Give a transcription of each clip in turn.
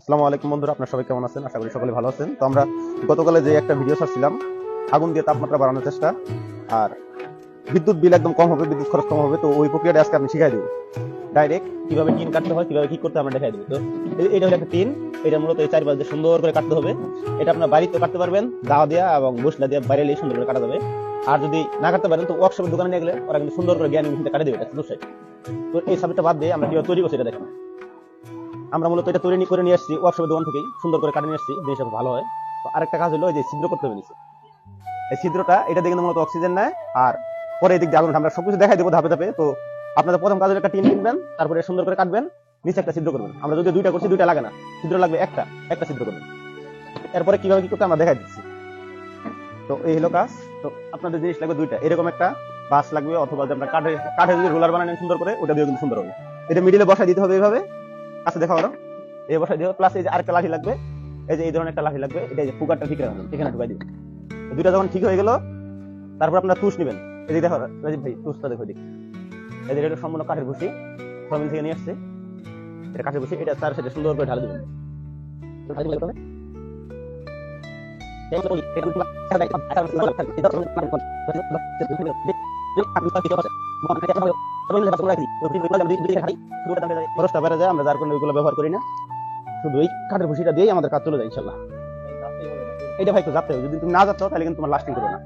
আসসালামু আলাইকুম বন্ধুরা, আপনারা সবাই কেমন আছেন? আশা করি সকলে ভালো আছেন। তো আমরা গতকালে যে একটা ভিডিও ছাড়ছিলাম, আগুন দিয়ে তাপমাত্রা বাড়ানোর চেষ্টা, আর বিদ্যুৎ বিল একদম কম হবে, বিদ্যুৎ খরচ কম হবে, তো ওই প্রক্রিয়াটা আজকে আমি শিখাই দেবো। ডাইরেক্ট কীভাবে টিন কাটতে হয়, কীভাবে কি করতে আমরা দেখাই দেবো। তো এটা হলো একটা টিন, এটা মূলত এই চারিপাশে সুন্দর করে কাটতে হবে। এটা আপনার বাড়িতে কাটতে পারবেন, দাওয়া দেওয়া এবং বসলা দিয়ে, বাইরে সুন্দর করে কাটা যাবে। আর যদি না কাটতে পারেন, তো ওয়ার্কশপের দোকানে নিয়ে গেলে ওরা কিন্তু সুন্দর করে জ্ঞান কাটে দেবে, এটা তো এই সাবজেক্টটা বাদ দিয়ে আমরা কীভাবে তৈরি করছি, এটা দেখেন আমরা মূলত এটা তৈরি করে নিয়ে আসছি ওয়ার্কশপের দোকান থেকেই, সুন্দর করে কাটে নিয়ে আসছি জিনিসটা ভালো হয়। তো আরেকটা কাজ হলো এই যে ছিদ্র করতে হবে নিচে। এই ছিদ্রটা, এটা দেখে মূলত অক্সিজেন নেয়, আর পরে এদিক দিয়ে আমরা সবকিছু দেখাই দেবো ধাপে ধাপে। তো আপনাদের প্রথম কাজ হলো একটা টিন কিনবেন, তারপরে সুন্দর করে কাটবেন, নিচে একটা ছিদ্র করবেন। আমরা যদি দুইটা করছি, দুইটা লাগে না। ছিদ্র লাগবে একটা একটা ছিদ্র করবেন। এরপরে কীভাবে কি করতে আমরা দেখাই দিচ্ছি। তো এই হলো কাজ। তো আপনাদের জিনিস লাগবে দুইটা। এরকম একটা বাস লাগবে, অথবা যে আমরা কাঠে কাঠে যদি রোলার বানানো সুন্দর করে, ওটা দিয়ে কিন্তু সুন্দর হবে। এটা মিডিলে বসায় দিতে হবে এইভাবে। কাছে দেখা হলো এই বসাই হবে প্লাস এই যে আরেকটা লাঠি লাগবে এই যে এই ধরনের একটা লাঠি লাগবে এটা এই যে ফুকারটা ঠিক রাখবেন এখানে ঢুকাই দিবেন দুইটা যখন ঠিক হয়ে গেল তারপর আপনারা তুষ নেবেন এদিকে দেখো রাজীব ভাই তুষটা দেখো এদিকে এদের এটা সম্পূর্ণ কাঠের ভুসি সমিল থেকে নিয়ে আসছে এটা কাঠের ভুসি এটা তার সাথে সুন্দর করে ঢালে দিবেন ঢালে হবে ব্যবহার করি না শুধু ওই কাঠের ভুসিটা দিয়েই আমাদের কাজ চলে যায় ইনশাল্লাহ এটা ভাই যাতে যদি তুমি না যাচ্ছ তাহলে কিন্তু তোমার লাস্টিং করবে না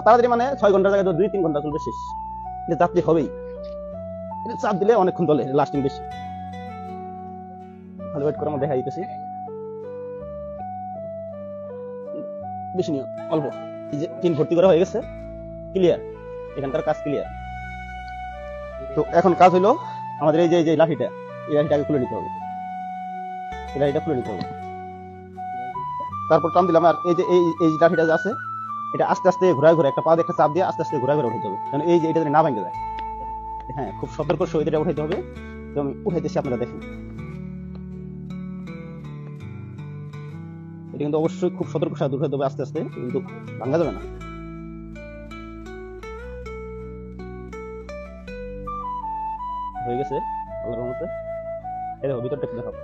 তাড়াতাড়ি মানে ছয় ঘণ্টার জায়গায় দুই তিন ঘণ্টা চলবে শেষ এটা চাপ হবেই চাপ দিলে অনেকক্ষণ চলে লাস্টিং বেশি ভালো ওয়েট করে আমরা দেখা দিতেছি বেশি নিও অল্প এই যে তিন ভর্তি করা হয়ে গেছে। ক্লিয়ার এখানকার কাজ ক্লিয়ার তো এখন কাজ হলো আমাদের এই যে এই যে লাঠিটা এই লাঠিটাকে খুলে নিতে হবে। এই লাঠিটা খুলে নিতে হবে। তারপর টান দিলাম আর এই যে এই এই যে লাঠিটা যে আছে এটা আস্তে আস্তে ঘোরায় ঘুরে একটা পা একটা চাপ দিয়ে আস্তে আস্তে ঘোরায় ঘুরে উঠাইতে হবে। কারণ এই যে এটা না ভেঙে যায় হ্যাঁ খুব সতর্ক সহিত এটা উঠাইতে হবে। তো আমি উঠাইতেছি আপনারা দেখেন। এটা কিন্তু অবশ্যই খুব সতর্ক সাথে উঠাইতে হবে আস্তে আস্তে কিন্তু ভাঙা যাবে না। হয়ে গেছে, আল্লাহর রহমতে। এই দেখো, ভিতরটা একটু দেখাও।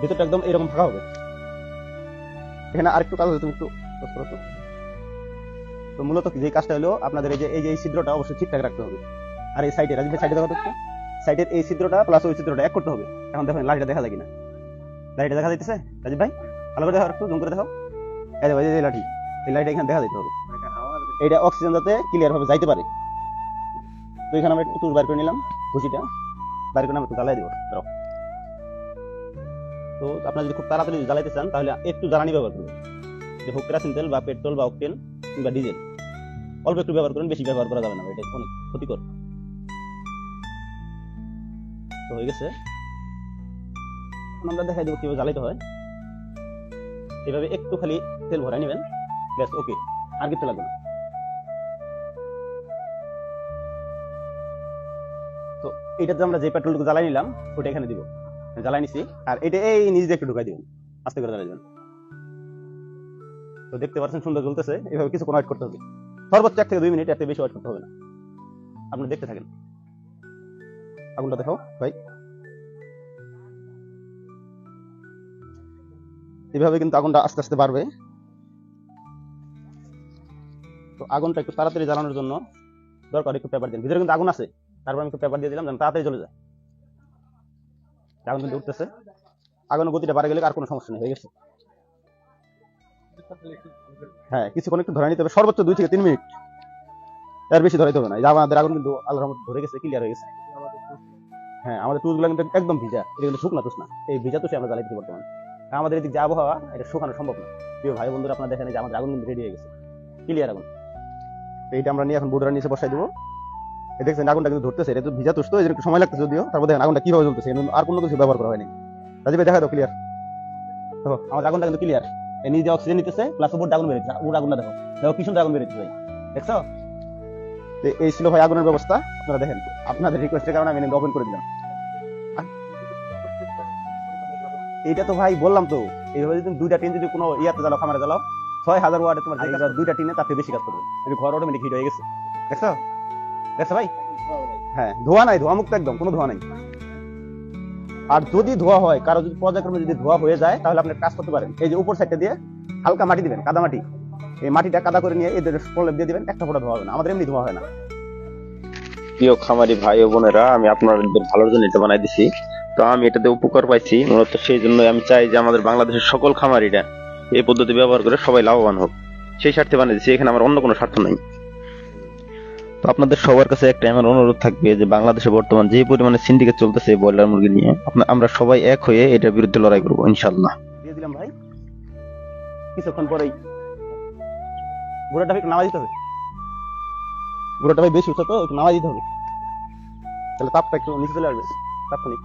ভিতরটা একদম এরকম ফাঁকা হবে। এখানে আরেকটু কাজ হবে তুমি একটু তো। মূলত যে কাজটা হলো, আপনাদের এই যে এই যে এই ছিদ্রটা অবশ্যই ঠিকঠাক রাখতে হবে। আর এই সাইডে রাজীব সাইডে দেখো একটু। সাইডের এই ছিদ্রটা প্লাস ওই ছিদ্রটা এক করতে হবে। এখন দেখেন লাইটটা দেখা যায় কিনা। লাইটটা দেখা যাইতেছে? রাজীব ভাই, ভালো করে দেখো একটু, জুম করে দেখো এই দেখো, এই যে লাঠি। এই লাইট এখানে দেখা যেতে হবে। এটা অক্সিজেন যাতে ক্লিয়ার ভাবে যাইতে পারে। তো এখানে আমরা একটু তুষ বাইর করে নিলাম ঘুষিটা বাইর করে আমরা জ্বালাই দিব। ধরো। তো আপনারা যদি খুব তাড়াতাড়ি জ্বালাইতে চান, তাহলে একটু জ্বালানি ব্যবহার করবেন। যে হোক কেরাসিন তেল বা পেট্রোল বা অকটেন কিংবা ডিজেল, অল্প একটু ব্যবহার করুন, বেশি ব্যবহার করা যাবে না, এটা অনেক ক্ষতিকর। তো হয়ে গেছে। আমরা দেখাই দেবো কীভাবে জ্বালাইতে হয়। এভাবে একটু খালি তেল ভরাই নেবেন। ব্যাস, ওকে। আর কিছু লাগবে না। তো এটাতে আমরা যে পেট্রোলটুকু জ্বালাই নিলাম, ওটা এখানে দিব। জ্বালাই নিছি, আর এটা এই নিজ একটু ঢুকাই দিবেন, আস্তে করে জ্বালাই দিবেন। তো দেখতে পাচ্ছেন সুন্দর জ্বলতেছে, এভাবে কিছু ওয়েট করতে হবে। সর্বোচ্চ এক থেকে দুই মিনিট থেকে বেশি ওয়েট করতে হবে না। আপনি দেখতে থাকেন। আগুনটা দেখাও, ভাই। এভাবে কিন্তু আগুনটা আস্তে আস্তে বাড়বে। তো আগুনটা একটু তাড়াতাড়ি জ্বালানোর জন্য দরকার, একটু পেপার দিন। ভিতরে কিন্তু আগুন আছে। তারপর আমি পেপার দিয়ে দিলাম, যেন তাড়াতাড়ি চলে যায়। আগুন কিন্তু উঠতেছে। আগুনের গতিটা বাড়ে গেলে আর কোনো সমস্যা নেই, হয়ে গেছে। হ্যাঁ কিছুক্ষণ একটু ধরে নিতে হবে, সর্বোচ্চ দুই থেকে তিন মিনিট। এর বেশি ধরাইতে হবে না। আমাদের আগুন কিন্তু আল্লাহর রহমতে ধরে গেছে ক্লিয়ার হয়ে গেছে। হ্যাঁ আমাদের টুসগুলো কিন্তু একদম ভিজা। এটা কিন্তু শুকনা তুষ না। এই ভিজা তুষে আমরা জ্বালাইতে বর্তমানে। আমাদের এদিক যে আবহাওয়া, এটা শুকানো সম্ভব না। প্রিয় ভাই বন্ধুরা, আপনারা দেখেন যে আমাদের আগুন কিন্তু রেডি হয়ে গেছে। ক্লিয়ার আগুন। এইটা আমরা নিয়ে এখন বুডরার নিচে বসাই দেবো। দেখছেন, আগুনটা কিন্তু ধরতেছে, এটা তো ভিজা তুষ তো এর একটু সময় লাগতেছে যদিও। তারপর দেখেন, আগুনটা কীভাবে জ্বলতেছে আর কোনো কিছু ব্যবহার করা হয়নি। রাজীব দেখা দাও ক্লিয়ার দেখো আমাদের আগুনটা কিন্তু ক্লিয়ার এই নিজে অক্সিজেন নিতেছে প্লাস উপর আগুন বেরোচ্ছে উপর আগুনটা দেখো। দেখো, কি সুন্দর আগুন বেরোচ্ছে ভাই। দেখছ? এই ছিল ভাই আগুনের ব্যবস্থা। আপনারা দেখেন, আপনাদের রিকোয়েস্টের কারণে আমি ওপেন করে দিলাম। এইটা তো ভাই বললাম তো, এইভাবে যদি দুইটা টিন যদি কোনো ইয়াতে জ্বালাও, খামারে জ্বালাও, ছয় হাজার ওয়ার্ডে তোমার দুইটা টিনে থেকে বেশি কাজ করবে। ঘর অটোমেটিক হিট হয়ে গেছে। দেখছ? দেখছ ভাই? হ্যাঁ ধোয়া নাই, ধোয়া মুক্ত একদম, কোনো ধোয়া নাই। আর যদি ধোয়া হয়, কারও যদি পর্যায়ক্রমে যদি ধোয়া হয়ে যায়, তাহলে আপনি কাজ করতে পারেন। এই যে উপর সাইডটা দিয়ে হালকা মাটি দিবেন, কাদা মাটি। এই মাটিটা কাদা করে নিয়ে এদের প্রলেপ দিয়ে দিবেন, একটা ফোঁটা ধোয়া হবে না। আমাদের এমনি ধোয়া হয় না। প্রিয় খামারি ভাই ও বোনেরা, আমি আপনাদের ভালোর জন্য এটা বানাই দিছি। তো আমি এটাতে উপকার পাইছি, মূলত সেই জন্য আমি চাই যে আমাদের বাংলাদেশের সকল খামারিরা এই পদ্ধতি ব্যবহার করে সবাই লাভবান হোক। সেই স্বার্থে দিচ্ছি এখানে আমার অন্য কোনো স্বার্থ নাই। তো আপনাদের সবার কাছে একটা আমার অনুরোধ থাকবে যে বাংলাদেশে বর্তমান যে পরিমাণে সিন্ডিকেট চলতেছে ব্রয়লার মুরগি নিয়ে আমরা সবাই এক হয়ে এটার বিরুদ্ধে লড়াই করব ইনশাল্লাহ দিয়ে দিলাম ভাই। কিছুক্ষণ পরেই। একটু নামা দিতে হবে গুঁড়োটা ভাই বেশি উঠছে তো, একটু নামা দিতে হবে। তাহলে তাপটা একটু নিচে চলে আসবে। তাৎক্ষণিক।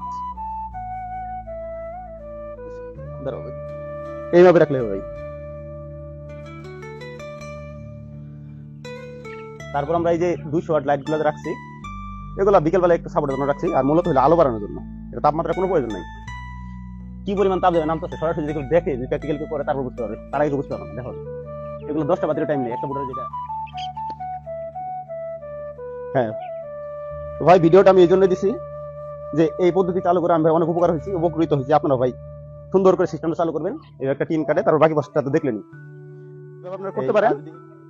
এইভাবে রাখলে হবে ভাই। তারপর আমরা এই যে দুইশো ওয়াট লাইটগুলো রাখছি এগুলো বিকেলবেলা একটু সাপোর্টের জন্য রাখছি আর মূলত হলো আলো বাড়ানোর জন্য। এটা তাপমাত্রা কোনো প্রয়োজন নাই। কি পরিমাণ তাপ দেবে নামতেছে সরাসরি যদি দেখে যে প্র্যাকটিক্যাল করে তারপর বুঝতে পারবে। তার আগে বুঝতে পারবে দেখো। এগুলো দশটা বাতির টাইম নেই একটা বুটার যেটা হ্যাঁ। ভাই ভিডিওটা আমি এই জন্য দিছি যে এই পদ্ধতি চালু করে আমি ভাই অনেক উপকার হয়েছি উপকৃত হয়েছি আপনারা ভাই। সুন্দর করে সিস্টেমটা চালু করবেন এই একটা টিন কাটে তারপর বাকি পাঁচটা তো দেখলেনি আপনারা করতে পারেন।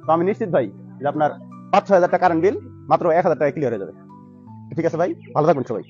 তো আমি নিশ্চিত ভাই যে আপনার পাঁচ ছয় হাজার টাকা কারেন্ট বিল মাত্র এক হাজার টাকা ক্লিয়ার হয়ে যাবে। ঠিক আছে ভাই? ভালো থাকবেন সবাই।